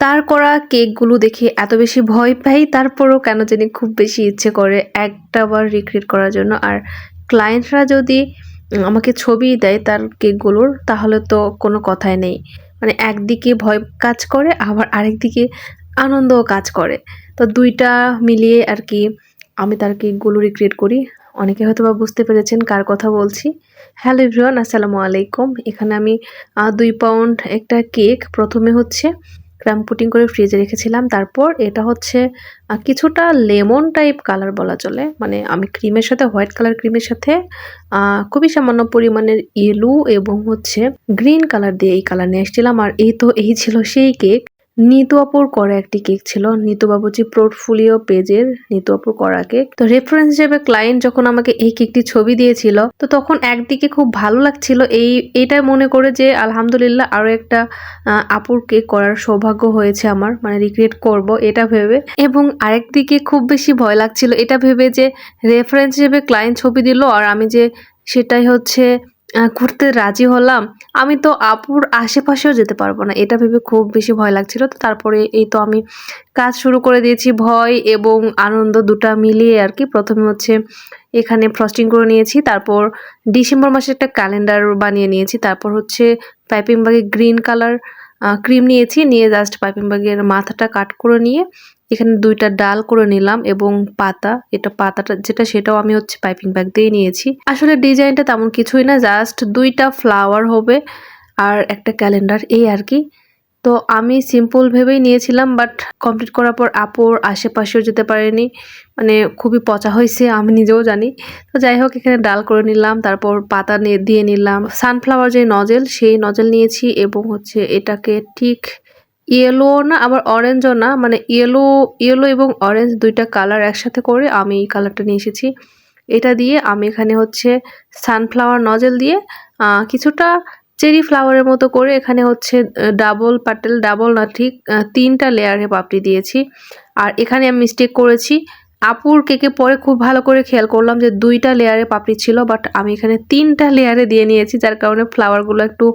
তার করা কেকগুলো দেখে এত বেশি ভয় পাই, তারপরও কেন জানি খুব বেশি ইচ্ছে করে একটা বার রিক্রিয়েট করার জন্য। আর ক্লায়েন্টরা যদি আমাকে ছবি দেয় তার কেকগুলোর, তাহলে তো কোনো কথাই নেই। মানে একদিকে ভয় কাজ করে, আবার আরেকদিকে আনন্দও কাজ করে। তো দুইটা মিলিয়ে আর কি আমি তার কেকগুলো রিক্রিয়েট করি। অনেকে হয়তো বা বুঝতে পেরেছেন কার কথা বলছি। হ্যালো এভরিওয়ান, আসসালামু আলাইকুম। এখানে আমি দুই পাউন্ড একটা কেক। প্রথমে হচ্ছে ক্র্যাম পুটিং করে ফ্রিজে রেখেছিলাম। তারপর এটা হচ্ছে কিছুটা লেমন টাইপ কালার বলা চলে। মানে আমি ক্রিমের সাথে, হোয়াইট কালার ক্রিমের সাথে খুবই সামান্য পরিমাণের ইয়েলো এবং হচ্ছে গ্রিন কালার দিয়ে এই কালার নিয়ে এসেছিলাম। আর এই তো, এই ছিল সেই কেক। নিতু আপুর করা একটি কেক ছিল। নিতু বাবুজি পোর্টফোলিও পেজের নিতু আপুর করা কেক। তো রেফারেন্স হিসেবে ক্লায়েন্ট যখন আমাকে এই কেকটি ছবি দিয়েছিল, তো তখন একদিকে খুব ভালো লাগছিল এই এটা মনে করে যে আলহামদুলিল্লাহ আরও একটা আপুর কেক করার সৌভাগ্য হয়েছে আমার মানে রিক্রিয়েট করব এটা ভেবে। এবং আরেকদিকে খুব বেশি ভয় লাগছিল এটা ভেবে যে রেফারেন্স হিসেবে ক্লায়েন্ট ছবি দিল আর আমি যে সেটাই হচ্ছে করতে রাজি হলাম, আমি তো আপুর আশেপাশেও যেতে পারব না। এটা ভেবে খুব বেশি ভয় লাগছিল। তো তারপরে এই তো আমি কাজ শুরু করে দিয়েছি, ভয় এবং আনন্দ দুটা মিলিয়ে আর কি। প্রথমে হচ্ছে এখানে ফ্রস্টিং করে নিয়েছি, তারপর ডিসেম্বর মাসে একটা ক্যালেন্ডার বানিয়ে নিয়েছি, তারপর হচ্ছে পাইপিং ব্যাগে গ্রিন কালার ক্রিম নিয়েছি, নিয়ে জাস্ট পাইপিং ব্যাগের মাথাটা কাট করে নিয়ে এখানে দুইটা ডাল করে নিলাম এবং পাতা, এটা পাতাটা, যেটা সেটাও আমি হচ্ছে পাইপিং ব্যাগ দিয়ে নিয়েছি। আসলে ডিজাইনটা তেমন কিছুই না, জাস্ট দুইটা ফ্লাওয়ার হবে আর একটা ক্যালেন্ডার, এই আর কি। তো আমি সিম্পল ভেবেই নিয়েছিলাম, বাট কমপ্লিট করার পর আপুর আশেপাশেও যেতে পারেনি। মানে খুবই পচা হয়েছে, আমি নিজেও জানি। তো যাই হোক, এখানে ডাল করে নিলাম, তারপর পাতা দিয়ে নিলাম। সানফ্লাওয়ার যে নজেল, সেই নজেল নিয়েছি এবং হচ্ছে এটাকে ঠিক ইয়েলো না, আবার অরেঞ্জও না মানে ইয়েলো ইয়েলো এবং অরেঞ্জ দুইটা কালার একসাথে করে আমি এই কালারটা নিয়ে এসেছি। এটা দিয়ে আমি এখানে হচ্ছে সানফ্লাওয়ার নজেল দিয়ে কিছুটা চেরি ফ্লাওয়ারের মতো করে এখানে হচ্ছে ডাবল পাটেল ডাবল না, ঠিক তিনটা লেয়ারে পাপড়ি দিয়েছি। আর এখানে আমি মিস্টেক করেছি, আপুর কেকে পরে খুব ভালো করে খেয়াল করলাম যে দুইটা লেয়ারে পাপড়ি ছিল বাট আমি এখানে তিনটা লেয়ারে দিয়ে নিয়েছি, যার কারণে ফ্লাওয়ারগুলো একটু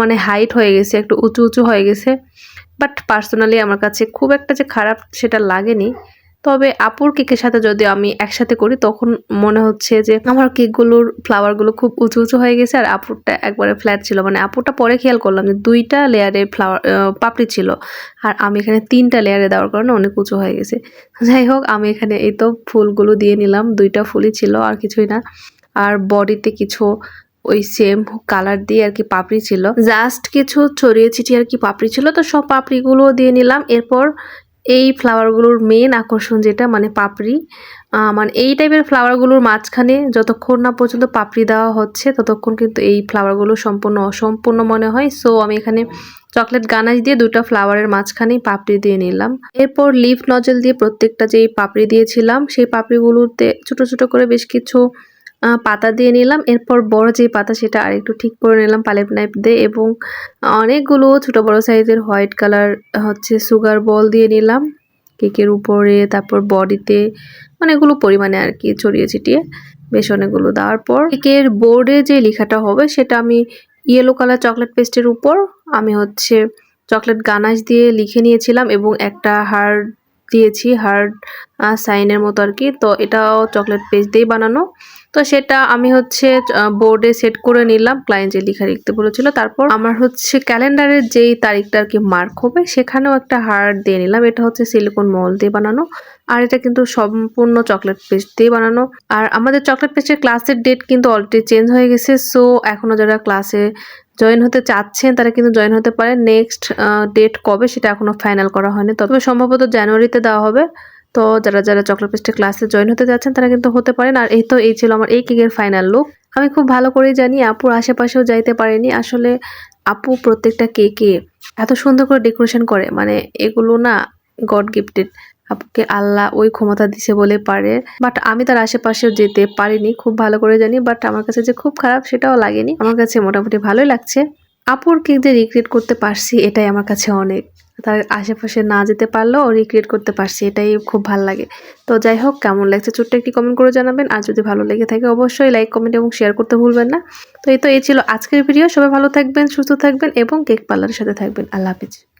মানে হাইট হয়ে গেছে, একটু উঁচু উঁচু হয়ে গেছে। বাট পার্সোনালি আমার কাছে খুব একটা যে খারাপ সেটা লাগেনি। তবে আপুর কেকের সাথে যদি আমি একসাথে করি, তখন মনে হচ্ছে যে আমার কেকগুলোর ফ্লাওয়ারগুলো খুব উঁচু উঁচু হয়ে গেছে আর আপুরটা একবারে ফ্ল্যাট ছিল। মানে আপুরটা পরে খেয়াল করলাম যে দুইটা লেয়ারে ফ্লাওয়ার পাপড়ি ছিল আর আমি এখানে তিনটা লেয়ারে দেওয়ার কারণে অনেক উঁচু হয়ে গেছে। যাই হোক, আমি এখানে এই তো ফুলগুলো দিয়ে নিলাম। দুইটা ফুলই ছিল, আর কিছুই না। আর বডিতে কিছু ওই সেম কালার দিয়ে আর কি পাপড়ি ছিল। জাস্ট কিছু ছড়িয়ে ছিটিয়ে আর কি পাপড়ি ছিল। তো সব পাপড়িগুলো দিয়ে নিলাম। এরপর এই ফ্লাওয়ারগুলোর মেন আকর্ষণ যেটা মানে পাপড়ি মানে এই টাইপের ফ্লাওয়ারগুলোর মাঝখানে যতক্ষণ না পর্যন্ত পাপড়ি দেওয়া হচ্ছে, ততক্ষণ কিন্তু এই ফ্লাওয়ারগুলো সম্পূর্ণ অসম্পূর্ণ মনে হয়। সো আমি এখানে চকলেট গানাশ দিয়ে দুটো ফ্লাওয়ারের মাঝখানেই পাপড়ি দিয়ে নিলাম। এরপর লিফ নজল দিয়ে প্রত্যেকটা যেই পাপড়ি দিয়েছিলাম, সেই পাপড়িগুলোতে ছোট ছোট করে বেশ কিছু পাতা দিয়ে নিলাম। এরপর বড় যে পাতা সেটা আরেকটু ঠিক করে নিলাম পালেপ নাইপ দিয়ে এবং অনেকগুলো ছোট বড় সাইজের হোয়াইট কালার হচ্ছে সুগার বল দিয়ে নিলাম। কেকের উপরে, তারপর বডিতে অনেকগুলো পরিমাণে আর কি ছড়িয়ে ছিটিয়ে বেশ অনেকগুলো দেওয়ার পর কেকের বোর্ডে যে লেখাটা হবে সেটা আমি ইয়েলো কালার চকলেট পেস্টের উপর আমি হচ্ছে চকলেট গানাশ দিয়ে লিখে নিয়েছিলাম এবং একটা হার্ড দিয়েছি হার্ড সাইনের মতো আর কি। তো এটাও চকলেট পেস্ট দিয়েই বানানো। তো সেটা আমি হচ্ছে বোর্ডে সেট করে নিলাম ক্লায়েন্ট যে লেখা লিখতে বলেছিল। তারপর আমার হচ্ছে ক্যালেন্ডারের যেই তারিখটা আর কি মার্ক হবে, সেখানেও একটা হার্ট দিয়ে নিলাম। এটা হচ্ছে সিলিকন মল দিয়ে বানানো। আর এটা কিন্তু সম্পূর্ণ চকলেট পেস্ট দিয়ে বানানো। আর আমাদের চকলেট পেস্টের ক্লাসের ডেট কিন্তু অলরেডি চেঞ্জ হয়ে গেছে। সো এখনও যারা ক্লাসে জয়েন হতে চাচ্ছেন, তারা কিন্তু জয়েন হতে পারে নেক্সট ডেট কবে, সেটা এখনও ফাইনাল করা হয়নি। তবে সম্ভবত জানুয়ারিতে দেওয়া হবে। তো যারা যারা চকলেট পেস্টের ক্লাসে জয়েন হতে যাচ্ছেন, তারা কিন্তু হতে পারেন। আর এই তো, এই ছিল আমার এই কেকের ফাইনাল লুক আমি খুব ভালো করেই জানি আপুর আশেপাশেও যাইতে পারিনি। আসলে আপু প্রত্যেকটা কেকে এত সুন্দর করে ডেকোরেশন করে। মানে এগুলো না গড গিফটেড আপুকে আল্লাহ ওই ক্ষমতা দিছে বলে পারে। বাট আমি তার আশেপাশেও যেতে পারিনি, খুব ভালো করে জানি। বাট আমার কাছে যে খুব খারাপ, সেটাও লাগেনি। আমার কাছে মোটামুটি ভালোই লাগছে। আপুর কেক যে রিক্রিয়েট করতে পারছি, এটাই আমার কাছে অনেক। তার আশেপাশে না যেতে পারলেও রিক্রিয়েট করতে পারছি, এটাই খুব ভালো লাগে। তো যাই হোক, কেমন লাগছে ছোট্ট একটি কমেন্ট করে জানাবেন। আর যদি ভালো লেগে থাকে অবশ্যই লাইক কমেন্ট এবং শেয়ার করতে ভুলবেন না। তো এই তো এই ছিল আজকের ভিডিও সবাই ভালো থাকবেন, সুস্থ থাকবেন এবং কেক পার্লারের সাথে থাকবেন। আল্লাহ হাফিজ।